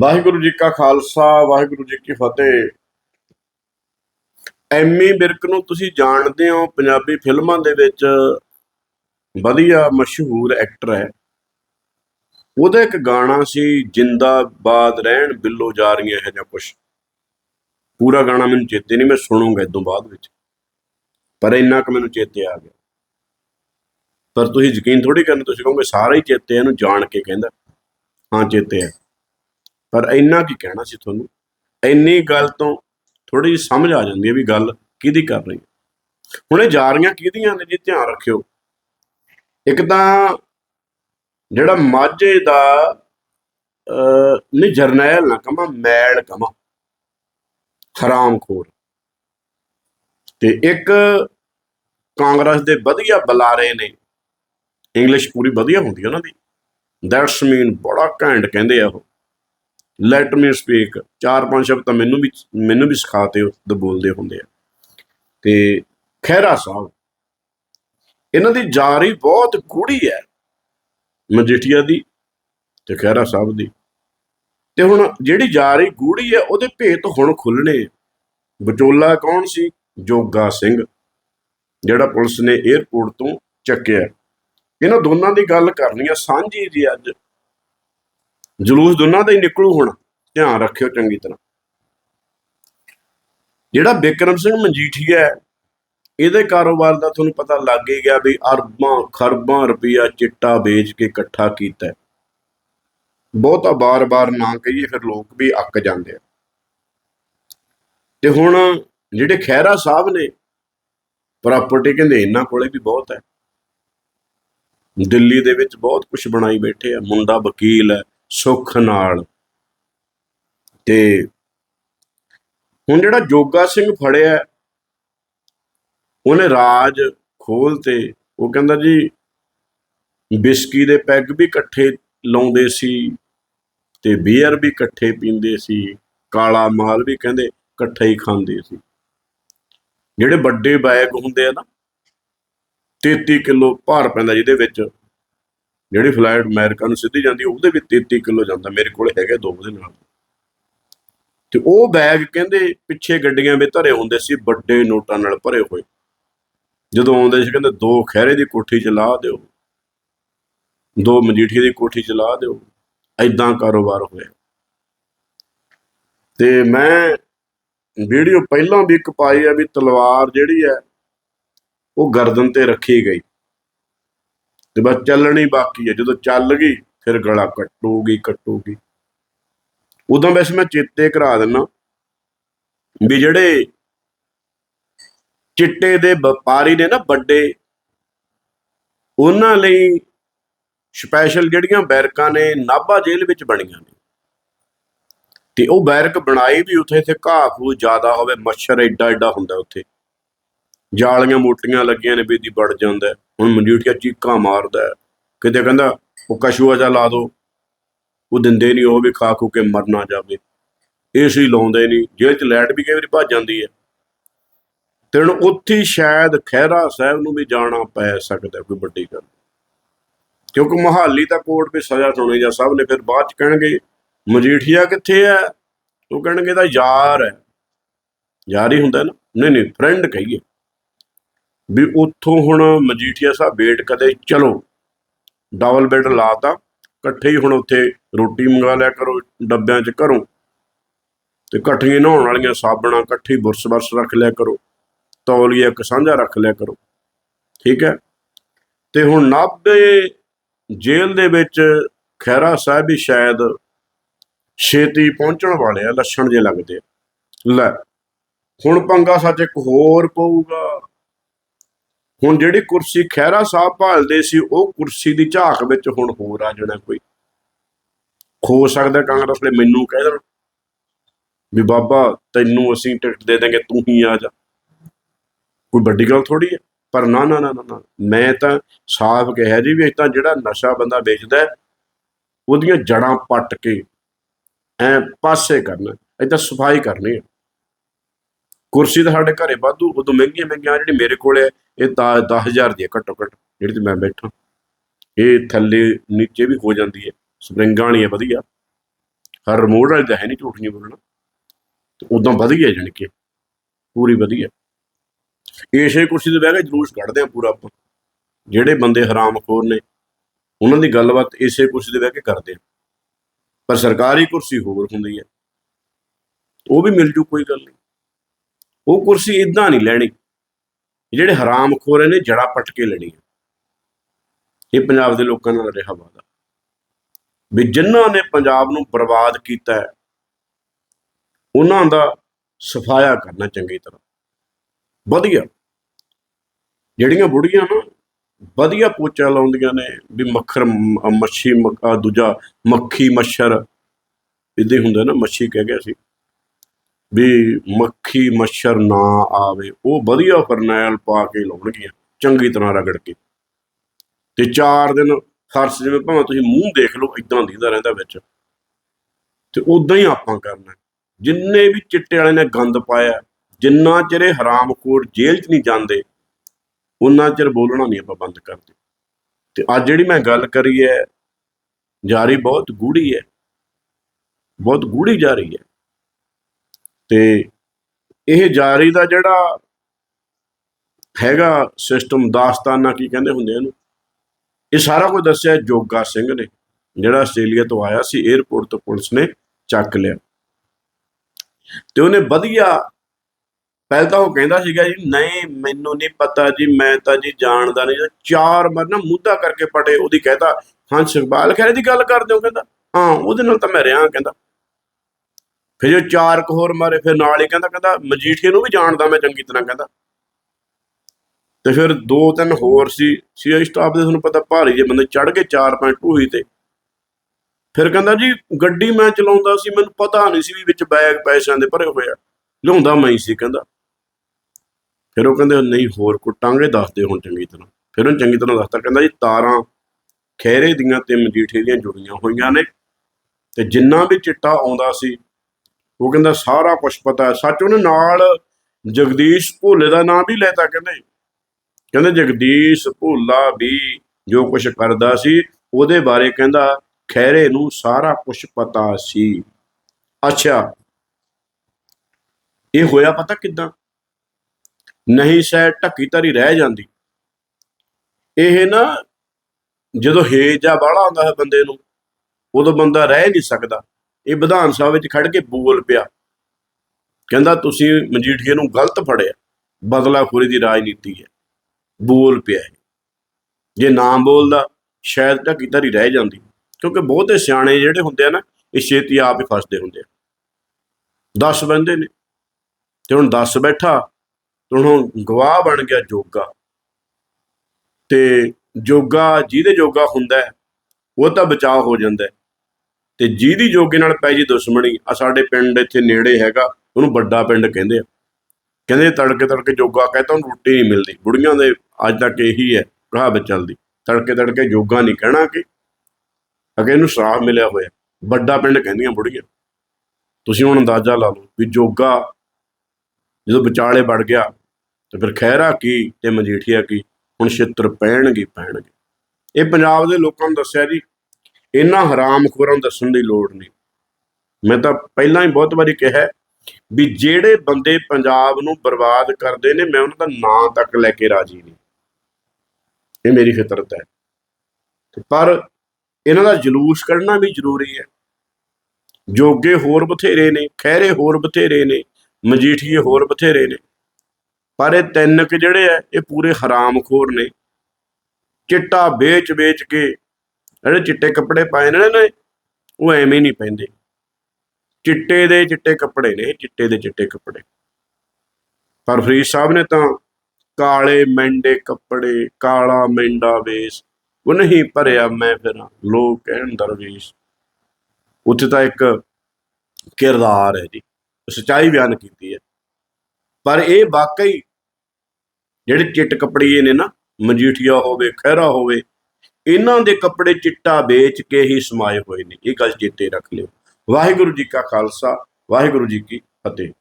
ਵਾਹਿਗੁਰੂ ਜੀ ਕਾ ਖਾਲਸਾ ਵਾਹਿਗੁਰੂ ਜੀ ਕੀ ਫਤਿਹ। ਐਮੀ ਬਿਰਕ ਨੂੰ ਤੁਸੀਂ ਜਾਣਦੇ ਹੋ ਪੰਜਾਬੀ ਫਿਲਮਾਂ ਦੇ ਵਿੱਚ ਵਧੀਆ ਮਸ਼ਹੂਰ ਐਕਟਰ ਹੈ। ਉਹਦਾ ਇੱਕ ਗਾਣਾ ਸੀ ਜਿੰਦਾਬਾਦ ਰਹਿਣ ਬਿੱਲੋ ਜਾ ਰਹੀਆਂ ਹੈ ਜਾਂ ਕੁਛ। ਪੂਰਾ ਗਾਣਾ ਮੈਨੂੰ ਚੇਤੇ ਨਹੀਂ ਮੈਂ ਸੁਣੂਗਾ ਇਦੋਂ ਬਾਅਦ ਵਿੱਚ। ਪਰ ਇੰਨਾ ਕੁ ਮੈਨੂੰ ਚੇਤੇ ਆ ਗਿਆ। ਪਰ ਤੁਸੀਂ ਯਕੀਨ ਥੋੜੀ ਕਰਨਾ ਤੁਸੀਂ ਕਹੋਗੇ ਸਾਰਾ ਹੀ ਚੇਤੇ ਹੈ, ਇਹਨੂੰ ਜਾਣ ਕੇ ਕਹਿੰਦਾ। ਹਾਂ ਚੇਤੇ ਹੈ ਪਰ ਇੰਨਾ ਕੀ ਕਹਿਣਾ ਸੀ ਤੁਹਾਨੂੰ? ਇੰਨੀ ਗੱਲ ਤੋਂ ਥੋੜੀ ਜਿਹੀ ਸਮਝ ਆ ਜਾਂਦੀ ਹੈ ਵੀ ਗੱਲ ਕਿਹਦੀ ਕਰ ਰਹੀ ਹੈ। ਹੁਣ ਇਹ ਜਾ ਰਹੀਆਂ ਕਿਹਦੀਆਂ ਨੇ ਜੀ? ਧਿਆਨ ਰੱਖਿਓ। ਇੱਕ ਤਾਂ ਜਿਹੜਾ ਮਾਝੇ ਦਾ ਅਹ, ਨਹੀਂ ਜਰਨੈਲ ਨਾ ਕਮਾ ਮੈਲ ਕਮਾ ਹਰਾਮਖੋਰ। ਤੇ ਇੱਕ ਕਾਂਗਰਸ ਦੇ ਵਧੀਆ ਬੁਲਾਰੇ ਨੇ। ਇੰਗਲਿਸ਼ ਪੂਰੀ ਵਧੀਆ ਹੁੰਦੀ ਹੈ ਉਹਨਾਂ ਦੀ। ਦੈਟਸ ਮੀਨ ਬੜਾ ਘੈਂਟ ਕਹਿੰਦੇ ਆ ਉਹ। ਲੈਟ ਮੀ ਸਪੀਕ ਚਾਰ ਪੰਜ ਸ਼ਬਦ ਤਾਂ ਮੈਨੂੰ ਵੀ ਮੈਨੂੰ ਵੀ ਸਿਖਾਤੇ ਉਹ ਬੋਲਦੇ ਹੁੰਦੇ ਆ। ਤੇ ਖਹਿਰਾ ਸਾਹਿਬ, ਇਹਨਾਂ ਦੀ ਜਾਰੀ ਬਹੁਤ ਗੂੜੀ ਹੈ ਮਜੀਠੀਆ ਦੀ ਤੇ ਖਹਿਰਾ ਸਾਹਿਬ ਦੀ। ਤੇ ਹੁਣ ਜਿਹੜੀ ਜਾਰੀ ਗੂੜੀ ਹੈ, ਉਹਦੇ ਭੇਤ ਹੁਣ ਖੁੱਲਣੇ ਆ। ਵਿਚੋਲਾ ਕੌਣ ਸੀ? ਜੋਗਾ ਸਿੰਘ, ਜਿਹੜਾ ਪੁਲਿਸ ਨੇ 에ਅਰਪੋਰਟ ਤੋਂ ਚੱਕਿਆ। ਇਹਨਾਂ ਦੋਨਾਂ ਦੀ ਗੱਲ ਕਰਨੀ ਆ ਸਾਂਝੀ ਜੀ ਅੱਜ। ਜਲੂਸ ਦੋਨਾਂ ਦਾ ਹੀ ਨਿਕਲੂ ਹੁਣ, ਧਿਆਨ ਰੱਖਿਓ ਚੰਗੀ ਤਰ੍ਹਾਂ। ਜਿਹੜਾ ਬਿਕਰਮ ਸਿੰਘ ਮਜੀਠੀਆ ਹੈ, ਇਹਦੇ ਕਾਰੋਬਾਰ ਦਾ ਤੁਹਾਨੂੰ ਪਤਾ ਲੱਗ ਹੀ ਗਿਆ ਵੀ ਅਰਬਾਂ, ਖਰਬਾਂ ਰੁਪਈਆ ਚਿੱਟਾ ਵੇਚ ਕੇ ਇਕੱਠਾ ਕੀਤਾ। ਬਹੁਤਾ ਬਾਰ-ਬਾਰ ਨਾ ਕਹੀਏ, ਫਿਰ ਲੋਕ ਵੀ ਅੱਕ ਜਾਂਦੇ ਆ। ਤੇ ਹੁਣ ਜਿਹੜੇ ਖਹਿਰਾ ਸਾਹਿਬ ਨੇ, ਪ੍ਰਾਪਰਟੀ ਕਹਿੰਦੇ ਇਹਨਾਂ ਕੋਲੇ ਵੀ ਬਹੁਤ ਹੈ। ਦਿੱਲੀ ਦੇ ਵਿੱਚ ਬਹੁਤ ਕੁਝ ਬਣਾਈ ਬੈਠੇ ਆ, ਮੁੰਡਾ ਵਕੀਲ ਹੈ ਸੁੱਖ ਨਾਲ। ਤੇ ਹੁਣ ਜਿਹੜਾ ਜੋਗਾ ਸਿੰਘ ਫੜਿਆ, ਉਹਨੇ ਰਾਜ ਖੋਲ ਤੇ ਉਹ ਕਹਿੰਦਾ ਜੀ, ਬਿਸਕੀ ਦੇ ਪੈਗ ਵੀ ਇਕੱਠੇ ਲਾਉਂਦੇ ਸੀ ਤੇ ਬੀਅਰ ਵੀ ਇਕੱਠੇ ਪੀਂਦੇ ਸੀ, ਕਾਲਾ ਮਾਲ ਵੀ ਕਹਿੰਦੇ ਇਕੱਠੇ ਹੀ ਖਾਂਦੇ ਸੀ। ਜਿਹੜੇ ਵੱਡੇ ਬੈਗ ਹੁੰਦੇ ਆ ਨਾ 33 ਕਿਲੋ ਭਾਰ ਪੈਂਦਾ ਜਿਹਦੇ ਵਿੱਚ ਜਿਹੜੀ ਫਲਾਈਟ ਅਮਰੀਕਾ ਨੂੰ ਸਿੱਧੀ ਜਾਂਦੀ, ਉਹਦੇ ਵਿੱਚ 33 ਕਿਲੋ ਜਾਂਦਾ, ਮੇਰੇ ਕੋਲ ਹੈਗੇ ਦੋ ਉਹਦੇ ਨਾਲ। ਤੇ ਉਹ ਬੈਗ ਕਹਿੰਦੇ ਪਿੱਛੇ ਗੱਡੀਆਂ ਵਿੱਚ ਧਰੇ ਹੁੰਦੇ ਸੀ, ਵੱਡੇ ਨੋਟਾਂ ਨਾਲ ਭਰੇ ਹੋਏ। ਜਦੋਂ ਆਉਂਦੇ ਸੀ, ਕਹਿੰਦੇ ਦੋ ਖਹਿਰੇ ਦੀ ਕੋਠੀ ਚ ਲਾ ਦਿਓ। ਦੋ ਮਜੀਠੀ ਦੀ ਕੋਠੀ ਚ ਲਾ ਦਿਓ। ਐਦਾਂ ਕਾਰੋਬਾਰ ਹੋਇਆ। ਤੇ ਮੈਂ ਵੀਡੀਓ ਪਹਿਲਾਂ ਵੀ ਇੱਕ ਪਾਈ ਆ ਵੀ ਤਲਵਾਰ ਜਿਹੜੀ ਹੈ, ਉਹ ਗਰਦਨ ਤੇ ਰੱਖੀ ਗਈ। ਤੇ ਬਸ ਚੱਲਣੀ ਬਾਕੀ ਹੈ। ਜਦੋਂ ਚੱਲ ਗਈ, ਫਿਰ ਗਲਾ ਕੱਟੂਗੀ ਕੱਟੂਗੀ। ਉਦੋਂ ਵੈਸੇ ਮੈਂ ਚੇਤੇ ਕਰਾ ਦਿੰਨਾ ਵੀ ਜਿਹੜੇ ਚਿੱਟੇ ਦੇ ਵਪਾਰੀ ਨੇ ਨਾ ਵੱਡੇ, ਉਹਨਾਂ ਲਈ ਸਪੈਸ਼ਲ ਜਿਹੜੀਆਂ ਬੈਰਕਾਂ ਨੇ ਨਾਭਾ ਜੇਲ੍ਹ ਵਿੱਚ ਬਣੀਆਂ ਨੇ। ਤੇ ਉਹ ਬੈਰਕ ਬਣਾਈ ਵੀ ਉੱਥੇ ਤੇ ਘਾਹ ਖੂ ਜ਼ਿਆਦਾ ਹੋਵੇ, ਮੱਛਰ ਐਡਾ ਐਡਾ ਹੁੰਦਾ ਉੱਥੇ। ਜਾਲੀਆਂ ਮੋਟੀਆਂ ਲੱਗੀਆਂ ਨੇ ਵੀ ਵੜ ਜਾਂਦਾ ਹੁਣ ਮਜੀਠੀਆ ਚੀਕਾਂ ਮਾਰਦਾ ਕਿਤੇ ਕਹਿੰਦਾ, ਉਹ ਕਸ਼ੂਆ ਜਾ ਲਾ ਦੋ। ਉਹ ਦਿੰਦੇ ਨਹੀਂ, ਉਹ ਵੀ ਖਾ ਖੂ ਕੇ ਮਰ ਨਾ ਜਾਵੇ ਏਸੀ ਲਾਉਂਦੇ ਨਹੀਂ। ਜੇਲ੍ਹ ਚ ਲਾਈਟ ਵੀ ਕਈ ਵਾਰੀ ਭੱਜ ਜਾਂਦੀ ਹੈ। ਤੇ ਹੁਣ ਉੱਥੇ ਸ਼ਾਇਦ ਖਹਿਰਾ ਸਾਹਿਬ ਨੂੰ ਵੀ ਜਾਣਾ ਪੈ ਸਕਦਾ ਕੋਈ ਵੱਡੀ ਗੱਲ ਕਿਉਂਕਿ ਮੋਹਾਲੀ ਤਾਂ ਕੋਰਟ ਵਿੱਚ ਸਜ਼ਾ ਸੁਣੀ ਜਾ ਸਭ ਨੇ, ਫਿਰ ਬਾਅਦ ਚ ਕਹਿਣਗੇ ਮਜੀਠੀਆ ਕਿੱਥੇ ਹੈ? ਉਹ ਕਹਿਣਗੇ ਤਾਂ ਯਾਰ ਹੈ। ਯਾਰ ਹੀ ਹੁੰਦਾ ਨਾ। ਨਹੀਂ ਨਹੀਂ ਫਰੈਂਡ ਕਹੀਏ। ਵੀ ਉੱਥੋਂ ਹੁਣ ਮਜੀਠੀਆ ਸਾਹਿਬ ਵੇਟ ਕਦੇ ਚਲੋ, ਡਬਲ ਬੈੱਡ ਲਾਤਾ, ਇਕੱਠੇ ਹੀ ਹੁਣ ਉੱਥੇ ਰੋਟੀ ਮੰਗਾ ਲਿਆ ਕਰੋ, ਡੱਬਿਆਂ 'ਚ ਘਰੋਂ। ਤੇ ਇਕੱਠੀਆਂ ਨਹਾਉਣ ਵਾਲੀਆਂ ਸਾਬਣਾਂ ਇਕੱਠੀ ਬੁਰਸ਼ ਬਰਸ਼ ਰੱਖ ਲਿਆ ਕਰੋ ਤੌਲੀਆ ਇੱਕ ਸਾਂਝਾ ਰੱਖ ਲਿਆ ਕਰੋ। ਠੀਕ ਹੈ? ਤੇ ਹੁਣ ਨਾਭੇ ਜੇਲ੍ਹ ਦੇ ਵਿੱਚ ਖਹਿਰਾ ਸਾਹਿਬ ਵੀ ਸ਼ਾਇਦ ਛੇਤੀ ਪਹੁੰਚਣ ਵਾਲੇ ਆ, ਲੱਛਣ ਜੇ ਲੱਗਦੇ ਆ। ਲੈ, ਹੁਣ ਪੰਗਾ ਸੱਚ ਇੱਕ ਹੋਰ ਪਊਗਾ। ਹੁਣ ਜਿਹੜੀ ਕੁਰਸੀ ਖਹਿਰਾ ਸਾਹਿਬ ਭਾਲਦੇ ਸੀ, ਉਹ ਕੁਰਸੀ ਦੀ ਝਾਕ ਵਿੱਚ ਹੁਣ ਹੋਰ ਆ ਜਾਣਾ ਕੋਈ। ਹੋ ਸਕਦਾ ਕਾਂਗਰਸ ਨੇ, ਮੈਨੂੰ ਕਹਿ ਦੇਣ। ਵੀ ਬਾਬਾ, ਤੈਨੂੰ ਅਸੀਂ ਟਿਕਟ ਦੇ ਦਾਂਗੇ ਤੂੰ ਹੀ ਆ ਜਾ। ਕੋਈ ਵੱਡੀ ਗੱਲ ਥੋੜੀ ਹੈ, ਪਰ ਨਾ ਨਾ ਨਾ ਨਾ ਮੈਂ ਤਾਂ ਸਾਫ਼ ਕਿਹਾ ਜੀ ਵੀ ਇਹ ਤਾਂ ਜਿਹੜਾ ਨਸ਼ਾ ਬੰਦਾ ਵੇਚਦਾ ਉਹਦੀਆਂ ਜੜਾਂ ਪੱਟ ਕੇ ਐ ਪਾਸੇ ਕਰਨਾ ਇਹ ਤਾਂ ਸਫ਼ਾਈ ਕਰਨੀ ਹੈ। ਕੁਰਸੀ ਤਾਂ ਸਾਡੇ ਘਰੇ ਵਾਧੂ, ਉਦੋਂ ਮਹਿੰਗੀਆਂ ਮਹਿੰਗੀਆਂ ਜਿਹੜੀ ਮੇਰੇ ਕੋਲ ਹੈ ਇਹ ਤਾਂ 10000 ਦੀ ਘੱਟੋ ਘੱਟ, ਜਿਹੜੀ ਤੇ ਮੈਂ ਬੈਠਾ। ਇਹ ਥੱਲੇ ਨੀਚੇ ਵੀ ਹੋ ਜਾਂਦੀ ਹੈ, ਸਪਰਿੰਗਾਂ ਵਾਲੀ ਹੈ ਵਧੀਆ। ਹਰ ਰਿਮੋਟ ਵਾਲੀ ਤਾਂ ਹੈ ਨਹੀਂ ਝੂਠ ਨਹੀਂ ਬੋਲਣਾ। ਤੇ ਉਦਾਂ ਵਧੀਆ ਜਾਣੀ ਕਿ, ਪੂਰੀ ਵਧੀਆ। ਇਸੇ ਕੁਰਸੀ ਤੇ ਬਹਿ ਕੇ ਜਲੂਸ ਕੱਢਦੇ ਆ ਪੂਰਾ ਆਪਾਂ। ਜਿਹੜੇ ਬੰਦੇ ਹਰਾਮਖੋਰ ਨੇ, ਉਹਨਾਂ ਦੀ ਗੱਲਬਾਤ ਇਸੇ ਕੁਰਸੀ ਤੇ ਬਹਿ ਕੇ ਕਰਦੇ ਆ ਪਰ ਸਰਕਾਰੀ ਕੁਰਸੀ ਹੋਰ ਹੁੰਦੀ ਹੈ। ਉਹ ਵੀ ਮਿਲ ਜੂ, ਕੋਈ ਗੱਲ ਨਹੀਂ। ਉਹ ਕੁਰਸੀ ਇਦਾਂ ਨਹੀਂ ਲੈਣੀ। ਜਿਹੜੇ ਹਰਾਮਖੋਰ ਨੇ ਜੜਾ ਪੱਟ ਕੇ ਲੈਣੀਆਂ ਇਹ ਪੰਜਾਬ ਦੇ ਲੋਕਾਂ ਨਾਲ ਰਿਹਾ ਵਾਦਾ ਵੀ ਜਿਨ੍ਹਾਂ ਨੇ ਪੰਜਾਬ ਨੂੰ ਬਰਬਾਦ ਕੀਤਾ ਉਹਨਾਂ ਦਾ ਸਫਾਇਆ ਕਰਨਾ ਚੰਗੀ ਤਰ੍ਹਾਂ। ਵਧੀਆ। ਜਿਹੜੀਆਂ ਬੁੜੀਆਂ ਨਾ, ਵਧੀਆ ਪੋਚਾ ਲਾਉਂਦੀਆਂ ਨੇ, ਵੀ ਮੱਖਰ ਮੱਛੀ ਮੱਕਾ ਦੂਜਾ ਮੱਖੀ ਮੱਛਰ ਇਦਾਂ ਹੀ ਹੁੰਦਾ ਨਾ, ਮੱਛੀ ਕਹਿ ਗਿਆ ਸੀ। ਵੀ ਮੱਖੀ, ਮੱਛਰ ਨਾ ਆਵੇ। ਉਹ ਵਧੀਆ ਫਰਨੈਲ ਪਾ ਕੇ ਲਾਉਣਗੀਆਂ, ਚੰਗੀ ਤਰ੍ਹਾਂ ਰਗੜ ਕੇ। ਤੇ ਚਾਰ ਦਿਨ ਫਰਸ਼ ਜਿਵੇਂ ਭਾਵੇਂ ਤੁਸੀਂ ਮੂੰਹ ਦੇਖ ਲਓ ਇਦਾਂ ਦਿਖਦਾ ਰਹਿੰਦਾ ਵਿੱਚ। ਤੇ ਉਦਾਂ ਹੀ ਆਪਾਂ ਕਰਨਾ। ਜਿੰਨੇ ਵੀ ਚਿੱਟੇ ਵਾਲੇ ਨੇ ਗੰਦ ਪਾਇਆ, ਜਿੰਨਾ ਚਿਰ ਇਹ ਹਰਾਮਖੋਰ ਜੇਲ੍ਹ 'ਚ ਨਹੀਂ ਜਾਂਦੇ ਉਹਨਾਂ ਚਿਰ ਬੋਲਣਾ ਨਹੀਂ ਆਪਾਂ ਬੰਦ ਕਰਦੇ। ਤੇ ਅੱਜ ਜਿਹੜੀ ਮੈਂ ਗੱਲ ਕਰੀ ਹੈ, ਜਾਰੀ ਬਹੁਤ ਗੂੜੀ ਹੈ। ਬਹੁਤ ਗੂੜੀ ਜਾ ਰਹੀ ਹੈ। ਤੇ ਇਹ ਜਾਰੀ ਦਾ ਜਿਹੜਾ ਹੈਗਾ ਸਿਸਟਮ ਦਾਸਤਾਨਾ ਕੀ ਕਹਿੰਦੇ ਹੁੰਦੇ ਇਹਨੂੰ? ਇਹ ਸਾਰਾ ਕੁਝ ਦੱਸਿਆ ਜੋਗਾ ਸਿੰਘ ਨੇ, ਜਿਹੜਾ ਆਸਟ੍ਰੇਲੀਆ ਤੋਂ ਆਇਆ ਸੀ 에ਅਰਪੋਰਟ ਤੋਂ ਪੁਲਿਸ ਨੇ ਚੱਕ ਲਿਆ। ਤੇ ਉਹਨੇ ਵਧੀਆ, ਪਹਿਲਾਂ ਤਾਂ ਉਹ ਕਹਿੰਦਾ ਸੀਗਾ ਜੀ, ਨਹੀਂ, ਮੈਨੂੰ ਨਹੀਂ ਪਤਾ ਜੀ, ਮੈਂ ਤਾਂ ਜੀ ਜਾਣਦਾ ਨਹੀਂ। ਚਾਰ ਮਰ ਨਾ ਮੁੱਦਾ ਕਰਕੇ ਪੜੇ ਉਹਦੀ ਕਹਿਤਾ ਹਾਂ, ਸੁਖਬਾਲ ਖੈਰੇ ਦੀ ਗੱਲ ਕਰਦੇ ਹੋ, ਕਹਿੰਦਾ। ਹਾਂ, ਉਹਦੇ ਨਾਲ ਤਾਂ ਮੈਂ ਰਿਹਾ, ਕਹਿੰਦਾ। ਫਿਰ ਜੋ ਚਾਰ ਕੁ ਹੋਰ ਮਾਰੇ, ਫਿਰ ਨਾਲ ਹੀ ਕਹਿੰਦਾ ਕਹਿੰਦਾ ਮਜੀਠੀਏ ਨੂੰ ਵੀ ਜਾਣਦਾ ਮੈਂ ਚੰਗੀ ਤਰ੍ਹਾਂ ਕਹਿੰਦਾ। ਤੇ ਫਿਰ ਦੋ ਤਿੰਨ ਹੋਰ ਸੀ ਸੀਆਈ ਸਟਾਫ ਦੇ, ਤੁਹਾਨੂੰ ਪਤਾ ਭਾਰੀ ਜੇ ਬੰਦੇ ਚੜ ਕੇ 4 ਪੁਆਇੰਟ ਤੇ। ਫਿਰ ਕਹਿੰਦਾ ਜੀ, ਗੱਡੀ ਮੈਂ ਚਲਾਉਂਦਾ ਸੀ, ਮੈਨੂੰ ਪਤਾ ਨਹੀਂ ਸੀ ਵੀ ਵਿੱਚ ਬੈਗ ਪੈਸਿਆਂ ਦੇ ਭਰੇ ਹੋਏ ਆ। ਲਿਆਉਂਦਾ ਮੈਂ ਹੀ ਸੀ ਕਹਿੰਦਾ। ਫਿਰ ਉਹ ਕਹਿੰਦੇ, ਨਹੀਂ ਹੋਰ ਕੁੱਟਾਂਗੇ, ਦੱਸ ਦੇ ਹੁਣ ਚੰਗੀ ਤਰ੍ਹਾਂ। ਫਿਰ ਉਹਨੇ ਚੰਗੀ ਤਰ੍ਹਾਂ ਦੱਸਦਾ ਕਹਿੰਦਾ ਜੀ ਤਾਰਾਂ ਖੈਰੇ ਦੀਆਂ ਤੇ ਮਜੀਠੇ ਦੀਆਂ ਜੁੜੀਆਂ ਹੋਈਆਂ ਨੇ। ਤੇ ਜਿੰਨਾ ਵੀ ਚਿੱਟਾ ਆਉਂਦਾ ਸੀ ਉਹ ਕਹਿੰਦਾ, ਸਾਰਾ ਕੁਝ ਪਤਾ ਹੈ। ਸੱਚ ਉਹਨੇ ਨਾਲ ਜਗਦੀਸ਼ ਭੋਲੇ ਦਾ ਨਾਮ ਵੀ ਲੈਤਾ ਕਹਿੰਦੇ। ਕਹਿੰਦੇ, ਜਗਦੀਸ਼ ਭੋਲਾ ਵੀ ਜੋ ਕੁਝ ਕਰਦਾ ਸੀ, ਉਹਦੇ ਬਾਰੇ ਕਹਿੰਦਾ ਖੈਰੇ ਨੂੰ ਸਾਰਾ ਕੁਝ ਪਤਾ ਸੀ। ਅੱਛਾ। ਇਹ ਹੋਇਆ ਪਤਾ ਕਿੱਦਾਂ? ਨਹੀਂ ਸ਼ਾਇਦ ਢੱਕੀ ਧਰੀ ਰਹਿ ਜਾਂਦੀ। ਇਹ ਨਾ ਜਦੋਂ ਹੇਜਾ ਬਾਹਲਾ ਆਉਂਦਾ ਹੈ ਬੰਦੇ ਨੂੰ, ਉਦੋਂ ਬੰਦਾ ਰਹਿ ਨਹੀਂ ਸਕਦਾ। ਇਹ ਵਿਧਾਨ ਸਭਾ ਵਿੱਚ ਖੜ ਕੇ ਬੋਲ ਪਿਆ। ਕਹਿੰਦਾ, ਤੁਸੀਂ ਮਜੀਠੀਏ ਨੂੰ ਗਲਤ ਫੜਿਆ। ਬਦਲਾਖੋਰੀ ਦੀ ਰਾਜਨੀਤੀ ਹੈ। ਬੋਲ ਪਿਆ ਜੇ ਨਾ ਬੋਲਦਾ, ਸ਼ਾਇਦ ਢੱਕੀ ਧਰੀ ਰਹਿ ਜਾਂਦੀ। ਕਿਉਂਕਿ ਬਹੁਤੇ ਸਿਆਣੇ ਜਿਹੜੇ ਹੁੰਦੇ ਆ ਨਾ, ਇਹ ਛੇਤੀ ਆਪ ਹੀ ਫਸਦੇ ਹੁੰਦੇ ਆ। 10 ਬੰਦੇ ਨੇ। ਤੇ ਹੁਣ 10 ਬੈਠਾ। ਤੇ ਹੁਣ ਗਵਾਹ ਬਣ ਗਿਆ ਜੋਗਾ। ਤੇ ਜੋਗਾ, ਜਿਹਦੇ ਜੋਗਾ ਹੁੰਦਾ ਉਹ ਤਾਂ ਬਚਾਅ ਹੋ ਜਾਂਦਾ ਤੇ ਜਿਹਦੀ ਜੋਗੇ ਨਾਲ ਪੈ ਜੀ ਦੁਸ਼ਮਣੀ ਆ ਸਾਡੇ ਪਿੰਡ ਇੱਥੇ ਨੇੜੇ ਹੈਗਾ, ਉਹਨੂੰ ਵੱਡਾ ਪਿੰਡ ਕਹਿੰਦੇ ਆ। ਕਹਿੰਦੇ ਤੜਕੇ ਤੜਕੇ ਜੋਗਾ ਕਹਿੰਦਾ ਉਹਨੂੰ ਰੋਟੀ ਨਹੀਂ ਮਿਲਦੀ। ਬੁੜੀਆਂ ਦੇ ਅੱਜ ਤੱਕ ਇਹੀ ਹੈ ਕਹਾਵਤ ਚੱਲਦੀ। ਤੜਕੇ ਤੜਕੇ ਜੋਗਾ ਨਹੀਂ ਕਹਿਣਾ ਕਿ ਅਗੇ ਇਹਨੂੰ ਸ਼ਰਾਬ ਮਿਲਿਆ ਹੋਇਆ। ਵੱਡਾ ਪਿੰਡ ਕਹਿੰਦੀਆਂ ਬੁੜੀਆਂ। ਤੁਸੀਂ ਹੁਣ ਅੰਦਾਜ਼ਾ ਲਾ ਲਓ ਵੀ ਜੋਗਾ ਜਦੋਂ ਵਿਚਾਲੇ ਵੜ ਗਿਆ, ਤੇ ਫਿਰ ਖਹਿਰਾ ਕੀ ਤੇ ਮਜੀਠੀਆ ਕੀ? ਹੁਣ ਛਿੱਤਰ ਪੈਣਗੇ ਪੈਣਗੇ। ਇਹ ਪੰਜਾਬ ਦੇ ਲੋਕਾਂ ਨੂੰ ਦੱਸਿਆ ਜੀ ਇਹਨਾਂ ਹਰਾਮਖੋਰਾਂ ਨੂੰ ਦੱਸਣ ਦੀ ਲੋੜ ਨਹੀਂ। ਮੈਂ ਤਾਂ ਪਹਿਲਾਂ ਹੀ ਬਹੁਤ ਵਾਰੀ ਕਿਹਾ ਵੀ ਜਿਹੜੇ ਬੰਦੇ ਪੰਜਾਬ ਨੂੰ ਬਰਬਾਦ ਕਰਦੇ ਨੇ, ਮੈਂ ਉਹਨਾਂ ਦਾ ਨਾਂ ਤੱਕ ਲੈ ਕੇ ਰਾਜੀ ਨਹੀਂ। ਇਹ ਮੇਰੀ ਫਿਤਰਤ ਹੈ। ਪਰ ਇਹਨਾਂ ਦਾ ਜਲੂਸ ਕੱਢਣਾ ਵੀ ਜ਼ਰੂਰੀ ਹੈ। ਜੋਗੇ ਹੋਰ ਬਥੇਰੇ ਨੇ, ਖਹਿਰੇ ਹੋਰ ਬਥੇਰੇ ਨੇ, ਮਜੀਠੀਏ ਹੋਰ ਬਥੇਰੇ ਨੇ। ਪਰ ਇਹ ਤਿੰਨ ਕੁ ਜਿਹੜੇ ਆ, ਇਹ ਪੂਰੇ ਹਰਾਮਖੋਰ ਨੇ। ਚਿੱਟਾ ਵੇਚ ਵੇਚ ਕੇ ਜਿਹੜੇ ਚਿੱਟੇ ਕੱਪੜੇ ਪਾਏ ਨੇ ਨਾ ਉਹ ਐਵੇਂ ਨਹੀਂ ਪੈਂਦੇ ਚਿੱਟੇ ਦੇ ਚਿੱਟੇ ਕੱਪੜੇ ਨੇ, ਚਿੱਟੇ ਦੇ ਚਿੱਟੇ ਕੱਪੜੇ। ਪਰ ਫਰੀਦ ਸਾਹਿਬ ਨੇ ਤਾਂ ਕਾਲੇ ਮੈਂਡੇ ਕੱਪੜੇ, ਕਾਲਾ ਮੈਂਡਾ ਵੇਸ, ਉਹ ਨਹੀਂ ਭਰਿਆ ਮੈਂ ਫਿਰ ਲੋਕ ਕਹਿਣ ਦਰਵੇਸ਼। ਉੱਥੇ ਤਾਂ ਇੱਕ ਕਿਰਦਾਰ ਹੈ ਜੀ, ਸਚਾਈ ਬਿਆਨ ਕੀਤੀ ਹੈ। ਪਰ ਇਹ ਵਾਕਈ ਜਿਹੜੇ ਚਿੱਟ ਕੱਪੜੀਏ ਨੇ ਨਾ, ਮਜੀਠੀਆ ਹੋਵੇ, ਖਹਿਰਾ ਹੋਵੇ ਇਹਨਾਂ ਦੇ ਕੱਪੜੇ ਚਿੱਟਾ ਵੇਚ ਕੇ ਹੀ ਸਮਾਏ ਹੋਏ ਨੇ। ਇਹ ਗੱਲ ਚੇਤੇ ਰੱਖ ਲਿਓ। ਵਾਹਿਗੁਰੂ ਜੀ ਕਾ ਖਾਲਸਾ, ਵਾਹਿਗੁਰੂ ਜੀ ਕੀ ਫਤਿਹ।